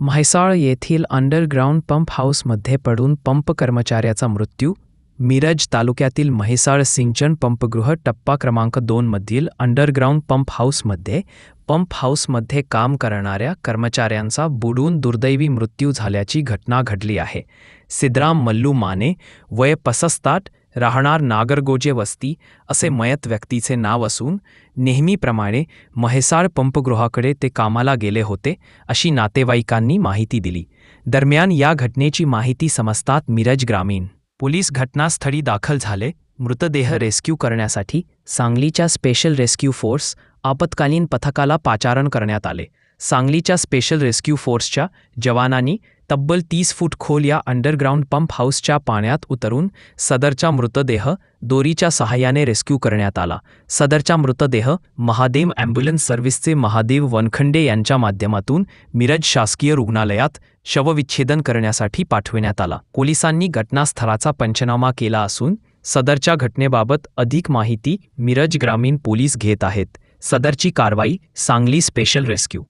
म्हैसाळ येथील underground pump हाऊसमध्ये पडून पंप कर्मचाऱ्याचा मृत्यू मिरज तालुक्यातील म्हैसाळ सिंचन पंपगृह टप्पा क्रमांक दोनमधील अंडरग्राऊंड पंप हाऊसमध्ये पंप हाऊसमध्ये काम करणाऱ्या कर्मचाऱ्यांचा बुडून दुर्दैवी मृत्यू झाल्याची घटना घडली आहे. सिद्धराम मल्लू माने वय पसस्ताट राहणार नागरगोजे वस्ती असे मयत व्यक्तीचे नाव असून नेहमीप्रमाणे म्हैसाळ पंपगृहाकडे ते कामाला गेले होते अशी नातेवाईकांनी माहिती दिली. दरम्यान या घटनेची माहिती समजतात मिरज ग्रामीण. पोलीस घटनास्थळी दाखल झाले. मृतदेह रेस्क्यू करण्यासाठी सांगलीच्या स्पेशल रेस्क्यू फोर्स आपत्कालीन पथकाला पाचारण करण्यात आले. सांगलीच्या स्पेशल रेस्क्यू फोर्सच्या जवानांनी तब्बल तीस फूट खोल या अंडरग्राऊंड पंप हाऊसच्या पाण्यात उतरून सदरचा मृतदेह दोरीच्या सहाय्याने रेस्क्यू करण्यात आला. सदरचा मृतदेह महादेव ॲम्ब्युलन्स सर्व्हिसचे महादेव वनखंडे यांच्या माध्यमातून मिरज शासकीय रुग्णालयात शवविच्छेदन करण्यासाठी पाठविण्यात आला. पोलिसांनी घटनास्थळाचा पंचनामा केला असून सदरच्या घटनेबाबत अधिक माहिती मिरज ग्रामीण पोलीस घेत आहेत. सदरची कारवाई सांगली स्पेशल रेस्क्यू